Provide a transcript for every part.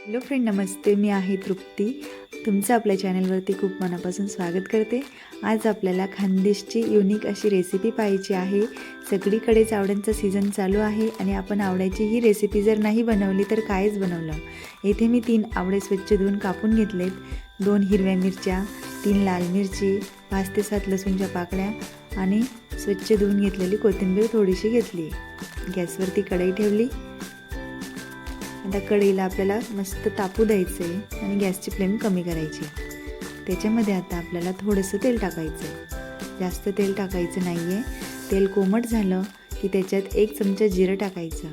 Hello friend नमस्ते. मी आहे तृप्ती. तुमचं आपल्या चॅनलवरती खूप मनापासून स्वागत करते. आज आपल्याला खानदेशची युनिक अशी रेसिपी पाहायची आहे. सगळीकडेच आवड्यांचा सीझन चालू आहे आणि आपण आवड्याची ही रेसिपी जर नाही बनवली तर कायच बनवलं? येथे मी तीन आवडे स्वच्छ धुवून कापून घेतलेत. दोन हिरव्या मिरच्या तीन लाल मिरची पाच ते सात लसूणच्या पाकळ्या आणि स्वच्छ धुवून घेतलेली कोथिंबीर थोडीशी घेतली. गॅसवरती कढई ठेवली. आता कढईला आपल्याला मस्त तापू द्यायचं आहे आणि गॅसची फ्लेम कमी करायची. त्याच्यामध्ये आता आपल्याला थोडंसं तेल टाकायचं आहे जास्त तेल टाकायचं नाही आहे तेल कोमट झालं की त्याच्यात एक चमचा जिरं टाकायचं.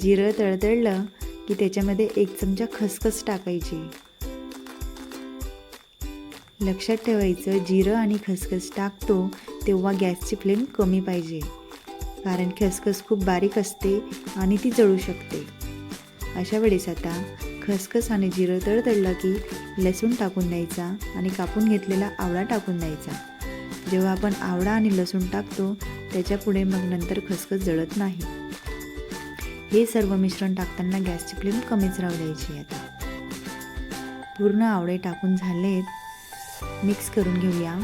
जिरं तळतळलं की त्याच्यामध्ये एक चमचा खसखस टाकायची. लक्षात ठेवायचं जिरं आणि खसखस टाकतो तेव्हा गॅसची फ्लेम कमी पाहिजे. कारण खसखस खूप बारीक असते आणि ती जळू शकते. अशा वेळेस आता खसखस आणि जिरं तळतळलं की लसूण टाकून द्यायचा आणि कापून घेतलेला आवळा टाकून द्यायचा. जेव्हा आपण आवळा आणि लसूण टाकतो त्याच्यापुढे मग नंतर खसखस जळत नाही. हे सर्व मिश्रण टाकताना गॅसची फ्लेम कमीच राहू द्यायची आता. पूर्ण आवळे टाकून झालेत. मिक्स करून घेऊया.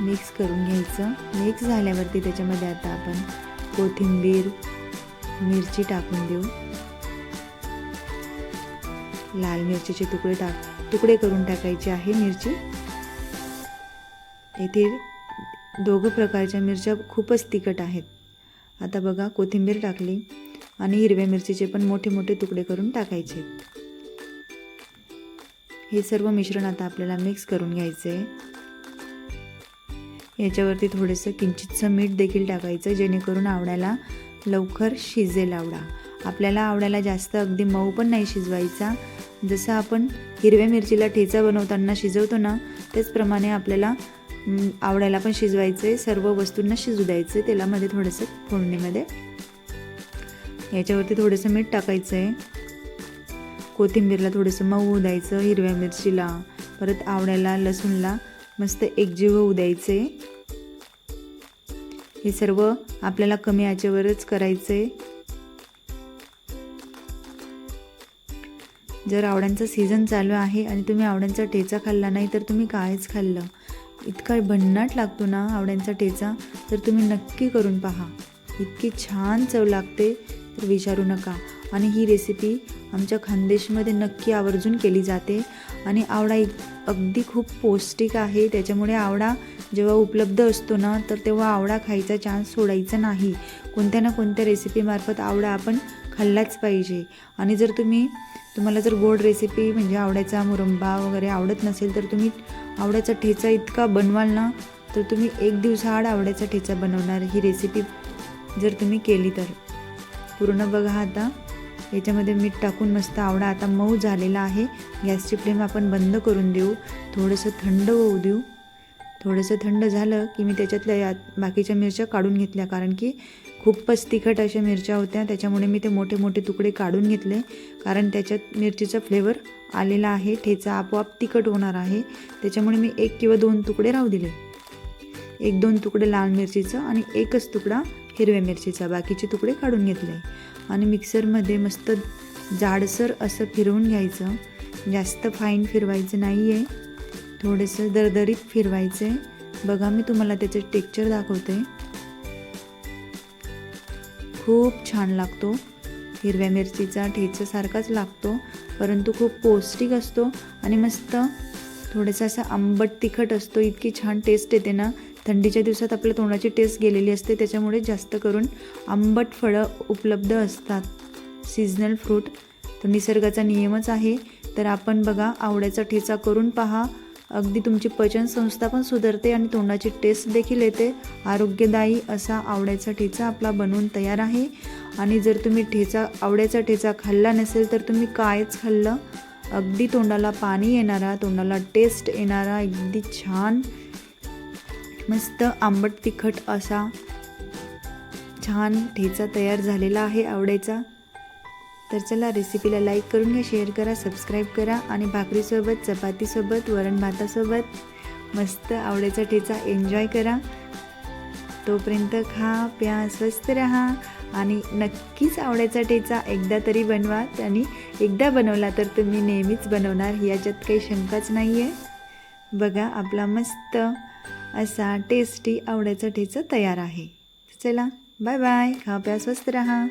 मिक्स करून घ्यायचं. मिक्स झाल्यावरती त्याच्यामध्ये आता आपण कोथिंबीर मिरची टाकून देऊ. लाल मिरचीचे तुकडे टाक तुकडे करून टाकायचे आहे मिरची. येथे दोघं प्रकारच्या मिरच्या खूपच तिखट आहेत. आता बघा कोथिंबीर टाकली आणि हिरव्या मिरचीचे पण मोठे मोठे तुकडे करून टाकायचे हे सर्व मिश्रण आता आपल्याला मिक्स करून घ्यायचं आहे. याच्यावरती थोडंसं किंचितचं मीठ देखील टाकायचं जेणेकरून आवड्याला लवकर शिजेल आवडा आपल्याला आवड्याला जास्त अगदी मऊ पण नाही शिजवायचा. जसं आपण हिरव्या मिरचीला ठेचा बनवताना शिजवतो ना त्याचप्रमाणे आपल्याला आवड्याला पण शिजवायचं आहे. सर्व वस्तूंना शिजू द्यायचं आहे. तेलामध्ये थोडंसं फोडणीमध्ये. याच्यावरती थोडंसं मीठ टाकायचं आहे. कोथिंबीरला थोडंसं मऊ द्यायचं हिरव्या मिरचीला. परत आवड्याला लसूणला मस्त एकजीव होऊ द्यायचे. हे सर्व आपल्याला कमी आचेवरच करायचे. जर आवड्यांचा सीझन चालू आहे आणि तुम्ही आवड्यांचा ठेचा खाल्ला नाही तर तुम्ही कायच खाल्लं? इतका भन्नाट लागतो ना आवड्यांचा ठेचा? तर तुम्ही नक्की करून पहा. इतकी छान चव लागते तर विचारू नका. आणि ही रेसिपी आमच्या खानदेशमध्ये नक्की आवर्जून केली जाते. आणि आवडा अगदी खूप पौष्टिक आहे. त्याच्यामुळे आवडा जेव्हा उपलब्ध असतो ना तर तेव्हा आवडा खायचा चान्स सोडायचा नाही. कोणत्या ना कोणत्या रेसिपीमार्फत आवडा आपण खाल्लाच पाहिजे. आणि जर तुम्ही तुम्हाला जर गोड रेसिपी म्हणजे आवड्याचा मुरंबा वगैरे आवडत नसेल तर तुम्ही आवड्याचा ठेचा इतका बनवाल ना तर तुम्ही एक दिवसाआड आवड्याचा ठेचा बनवणार. ही रेसिपी जर तुम्ही केली तर. पूर्ण बघा आता. याच्यामध्ये मीठ टाकून मस्त आवडा. आता मऊ झालेला आहे. गॅसची फ्लेम आपण बंद करून देऊ. थोडंसं थंड होऊ देऊ. थोडंसं थंड झालं की मी त्याच्यातल्या या बाकीच्या मिरच्या काढून घेतल्या. कारण की खूपच तिखट अशा मिरच्या होत्या. त्याच्यामुळे मी ते मोठे मोठे तुकडे काढून घेतले. कारण त्याच्यात मिरचीचा फ्लेवर आलेला आहे. ठेचा आपोआप तिखट होणार आहे. त्याच्यामुळे मी एक किंवा दोन तुकडे राहू दिले. एक दोन तुकडे लाल मिरचीचं आणि एकच तुकडा हिरव्या मिरचीचा. बाकीचे तुकडे काढून घेतले. आणि मिक्सरमध्ये मस्त जाडसर असं फिरवून घ्यायचं. जास्त फाईन फिरवायचं नाही आहे थोडंसं दरदरीत फिरवायचं आहे बघा मी तुम्हाला त्याचं टेक्चर दाखवते. खूप छान लागतो. हिरव्या मिरचीचा ठेच्यासारखाच लागतो परंतु खूप पौष्टिक असतो आणि मस्त थोडंसं असं आंबट तिखट असतो. इतकी छान टेस्ट येते ना. थंडीच्या दिवसात आपल्या तोंडाची टेस्ट गेलेली असते त्याच्यामुळे जास्त करून आंबट फळं उपलब्ध असतात. सीझनल फ्रूट तो निसर्गाचा नियमच आहे. तर आपण बघा आवड्याचा ठेचा करून पहा. अगदी तुमची पचनसंस्था पण सुधारते आणि तोंडाची टेस्ट देखील येते. आरोग्यदायी असा आवड्याचा ठेचा आपला बनवून तयार आहे. आणि जर तुम्ही ठेचा आवड्याचा ठेचा खाल्ला नसेल तर तुम्ही कायच खाल्लं? अगदी तोंडाला पाणी येणारा तोंडाला टेस्ट येणारा अगदी छान. मस्त आंबट तिखट असा छान ठेचा तयार झालेला आहे आवडायचा तर चला रेसिपीला लाईक करून घ्या शेअर करा सबस्क्राईब करा आणि भाकरीसोबत चपातीसोबत वरण भातासोबत मस्त आवडायचा ठेचा एन्जॉय करा. तोपर्यंत खा प्या स्वस्त राहा आणि नक्कीच आवडायचा ठेचा एकदा तरी बनवा. आणि एकदा बनवला तर तुम्ही नेहमीच बनवणार याच्यात काही शंकाच नाही आहे बघा आपला मस्त असा टेस्टी आवडायचा ठेचा तयार आहे. चला बाय बाय खा प्या स्वस्त रहा.